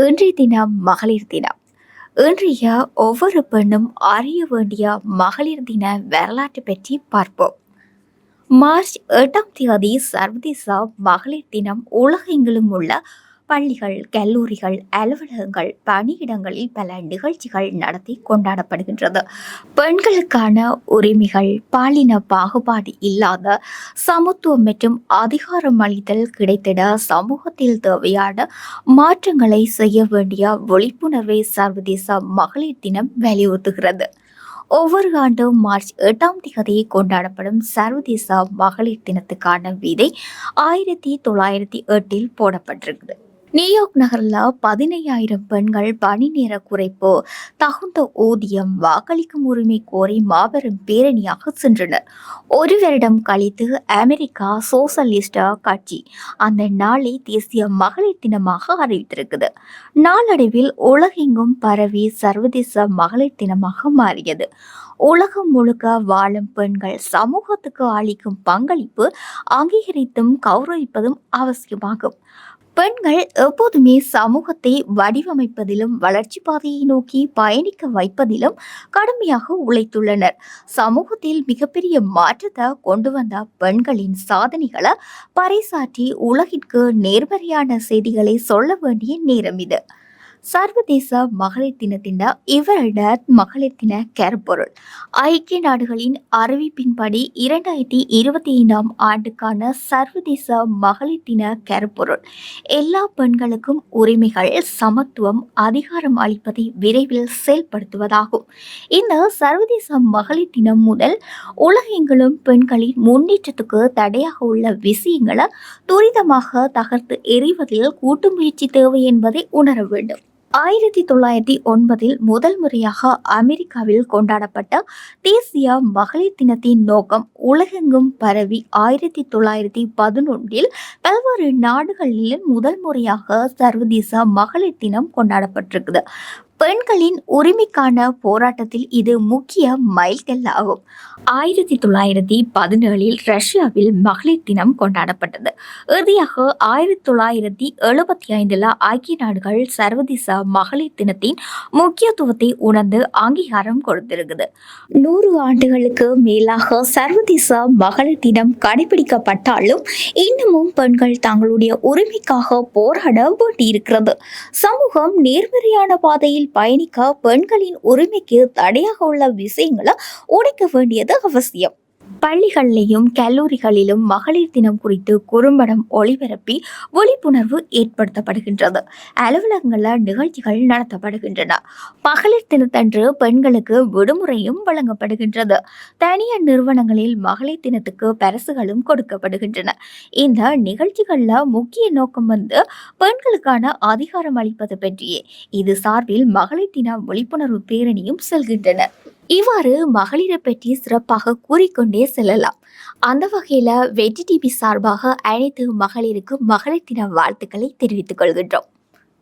இன்றைய தினம் மகளிர் தினம். இன்றைய ஒவ்வொரு பெண்ணும் அறிய வேண்டிய மகளிர் தின வரலாற்று பற்றி பார்ப்போம். மார்ச் எட்டாம் தேதி சர்வதேச மகளிர் தினம் உலகெங்கிலும் உள்ள பள்ளிகள் கல்லூரிகள் அலுவலகங்கள் பணியிடங்களில் பல நிகழ்ச்சிகள் நடத்தி கொண்டாடப்படுகின்றது. பெண்களுக்கான உரிமைகள் பாலின பாகுபாடு இல்லாத சமத்துவம் மற்றும் அதிகாரம் அளித்தல் கிடைத்திட சமூகத்தில் தேவையான மாற்றங்களை செய்ய வேண்டிய விழிப்புணர்வை சர்வதேச மகளிர் தினம் வலியுறுத்துகிறது. ஒவ்வொரு ஆண்டும் மார்ச் எட்டாம் தேதியை கொண்டாடப்படும் சர்வதேச மகளிர் தினத்துக்கான விதை ஆயிரத்தி தொள்ளாயிரத்தி எட்டில் போடப்பட்டிருக்குது நியூயார்க் நகரில் பதினையாயிரம் பெண்கள் பணி நேர குறைப்பு தகுந்த ஊதியம் வாக்களிக்கும் உரிமை கோரி மாபெரும் பேரணியாக சென்றனர். ஒரு வருடம் கழித்து அமெரிக்கா சோசலிஸ்ட கட்சி அந்த நாளை தேசிய மகளிர் தினமாக அறிவித்திருக்குது நாளடைவில் உலகெங்கும் பரவி சர்வதேச மகளிர் தினமாக மாறியது. உலகம் முழுக்க வாழும் பெண்கள் சமூகத்துக்கு அளிக்கும் பங்களிப்பு அங்கீகரித்தும் கௌரவிப்பதும் அவசியமாகும். பெண்கள் எப்போதுமே சமூகத்தை வடிவமைப்பதிலும் வளர்ச்சி பாதையை நோக்கி பயணிக்க வைப்பதிலும் கடுமையாக உழைத்துள்ளனர். சமூகத்தில் மிகப்பெரிய மாற்றத்தை கொண்டு வந்த பெண்களின் சாதனைகளை பறைசாற்றி உலகிற்கு நேர்மறையான செய்திகளை சொல்ல வேண்டிய நேரம் இது. சர்வதேச மகளிர் தினத்தின் இவரட மகளிர் தின கருப்பொருள். ஐக்கிய நாடுகளின் அறிவிப்பின்படி இரண்டாயிரத்தி இருபத்தி ஐந்தாம் ஆண்டுக்கான சர்வதேச மகளிர் தின கருப்பொருள். எல்லா பெண்களுக்கும் உரிமைகள் சமத்துவம் அதிகாரம் அளிப்பதை விரைவில் செயல்படுத்துவதாகும். இந்த சர்வதேச மகளிர் தினம் முதல் உலகெங்கிலும் பெண்களின் முன்னேற்றத்துக்கு தடையாக உள்ள விஷயங்களை துரிதமாக தகர்த்து எறிவதில் கூட்டு முயற்சி தேவை என்பதை உணர வேண்டும். ஆயிரத்தி தொள்ளாயிரத்தி ஒன்பதில் முதல் முறையாக அமெரிக்காவில் கொண்டாடப்பட்ட தேசிய மகளிர் தினத்தின் நோக்கம் உலகெங்கும் பரவி ஆயிரத்தி தொள்ளாயிரத்தி பதினொன்றில் பல்வேறு நாடுகளிலும் முதல் முறையாக சர்வதேச மகளிர் தினம் கொண்டாடப்பட்டிருக்குது. பெண்களின் உரிமைக்கான போராட்டத்தில் இது முக்கிய மைல்கல் ஆகும். ஆயிரத்தி தொள்ளாயிரத்தி பதினேழில் ரஷ்யாவில் மகளிர் தினம் கொண்டாடப்பட்டது. இறுதியாக ஆயிரத்தி தொள்ளாயிரத்தி எழுபத்தி ஐந்தில் ஐக்கிய நாடுகள் சர்வதேச மகளிர் தினத்தின் முக்கியத்துவத்தை உணர்ந்து அங்கீகாரம் கொடுத்திருக்குது. நூறு ஆண்டுகளுக்கு மேலாக சர்வதேச மகளிர் தினம் கடைபிடிக்கப்பட்டாலும் இன்னமும் பெண்கள் தங்களுடைய உரிமைக்காக போராட வேண்டியிருக்கிறது. சமூகம் நேர்மறையான பாதையில் பயணிக்க பெண்களின் உரிமைக்கு தடையாக உள்ள விஷயங்களை உடைக்க வேண்டியது அவசியம். பள்ளிகளிலும் கல்லூரிகளிலும் மகளிர் தினம் குறித்து குறும்படம் ஒளிபரப்பி விழிப்புணர்வு ஏற்படுத்தப்படுகின்றது. அலுவலகங்களில் நிகழ்ச்சிகள் நடத்தப்படுகின்றன. மகளிர் தினத்தன்று பெண்களுக்கு விடுமுறையும் வழங்கப்படுகின்றது. தனியார் நிறுவனங்களில் மகளிர் தினத்துக்கு பரிசுகளும் கொடுக்கப்படுகின்றன. இந்த நிகழ்ச்சிகளில் முக்கிய நோக்கம் வந்து பெண்களுக்கான அதிகாரம் அளிப்பது பற்றியே. இது சார்பில் மகளிர் தின விழிப்புணர்வு பேரணியும் செல்கின்றன. இவ்வாறு மகளிரை பற்றி சிறப்பாக கூறிக்கொண்டே செல்லலாம். அந்த வகையில் வெற்றி டிவி சார்பாக அனைத்து மகளிருக்கு மகளிர் தின வாழ்த்துக்களை தெரிவித்துக் கொள்கின்றோம்.